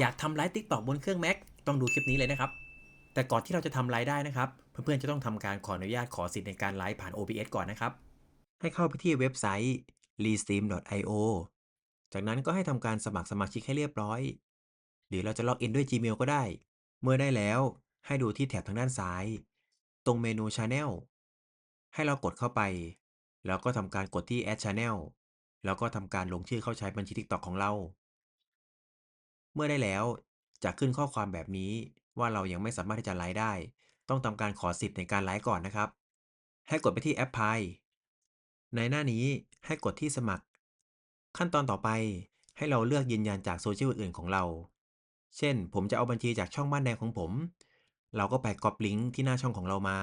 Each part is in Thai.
อยากทำไลฟ์ติ๊กต็อกบนเครื่อง Mac ต้องดูคลิปนี้เลยนะครับ แต่ก่อนที่เราจะทำไลฟ์ได้นะครับ เพื่อนๆจะต้องทำการขออนุญาตขอสิทธิ์ในการไลฟ์ผ่าน OBS ก่อนนะครับ ให้เข้าไปที่เว็บไซต์ restream.io จากนั้นก็ให้ทำการสมัครสมาชิกให้เรียบร้อย หรือเราจะล็อกอินด้วย Gmail ก็ได้ เมื่อได้แล้วให้ดูที่แถบทางด้านซ้าย ตรงเมนู Channel ให้เรากดเข้าไป แล้วก็ทำการกดที่ Add Channel แล้วก็ทำการลงชื่อเข้าใช้บัญชี TikTok ของเรา เมื่อได้แล้วจะขึ้นข้อความแบบนี้ว่าเรายังไม่สามารถที่จะไลฟ์ได้ ต้องทำการขอสิทธิ์ในการไลฟ์ก่อนนะครับ ให้กดไปที่ Apply ในหน้านี้ให้กดที่สมัคร ขั้นตอนต่อไปให้เราเลือกยืนยันจากโซเชียลอื่นของเรา เช่น ผมจะเอาบัญชีจากช่องบ้านแดงของผม เราก็ไปก๊อปลิงก์ที่หน้าช่องของเรามา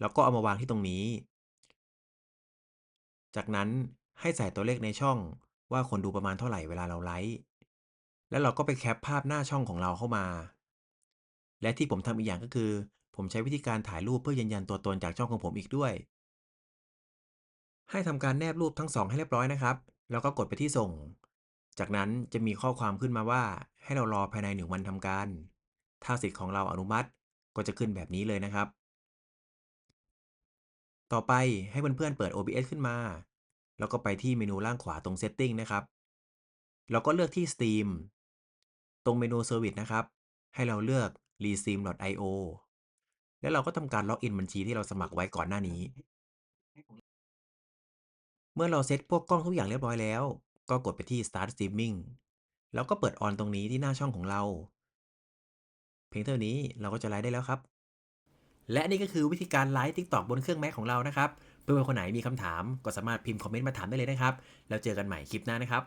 แล้วก็เอามาวางที่ตรงนี้ จากนั้นให้ใส่ตัวเลขในช่องว่าคนดูประมาณเท่าไหร่เวลาเราไลฟ์ แล้วเราก็ไปแคปภาพหน้าช่องของเราเข้ามา และที่ผมทำอีกอย่างก็คือ ผมใช้วิธีการถ่ายรูปเพื่อยืนยันตัวตนจากช่องของผมอีกด้วย ให้ทำการแนบรูปทั้งสองให้เรียบร้อยนะครับ แล้วก็กดไปที่ส่ง จากนั้นจะมีข้อความขึ้นมาว่า ให้เรารอภายในหนึ่งวันทำการ ถ้าสิทธิ์ของเราอนุมัติก็จะขึ้นแบบนี้เลยนะครับ ต่อไปให้เพื่อนๆเปิด OBS ขึ้นมา แล้วก็ไปที่เมนูล่างขวาตรง Setting นะครับ แล้วก็เลือกที่ Steam ตรงเมนู Service นะครับ ให้เราเลือก reseem.io แล้วเราก็ทำการล็อกอินบัญชีที่เราสมัครไว้ก่อนหน้านี้ เมื่อเราเซตพวกกล้องทุกอย่างเรียบร้อยแล้ว ก็กดไปที่ Start Streaming แล้วก็เปิดออนตรงนี้ที่หน้าช่องของเรา เพียงเท่านี้เราก็จะไลฟ์ได้แล้วครับ และนี่ก็คือวิธีการไลฟ์ TikTok บนเครื่อง Mac ของเรานะครับ เพื่อนๆคนไหนมีคำถามก็สามารถพิมพ์คอมเมนต์มาถามได้เลยนะครับ แล้วเจอกันใหม่คลิปหน้านะครับ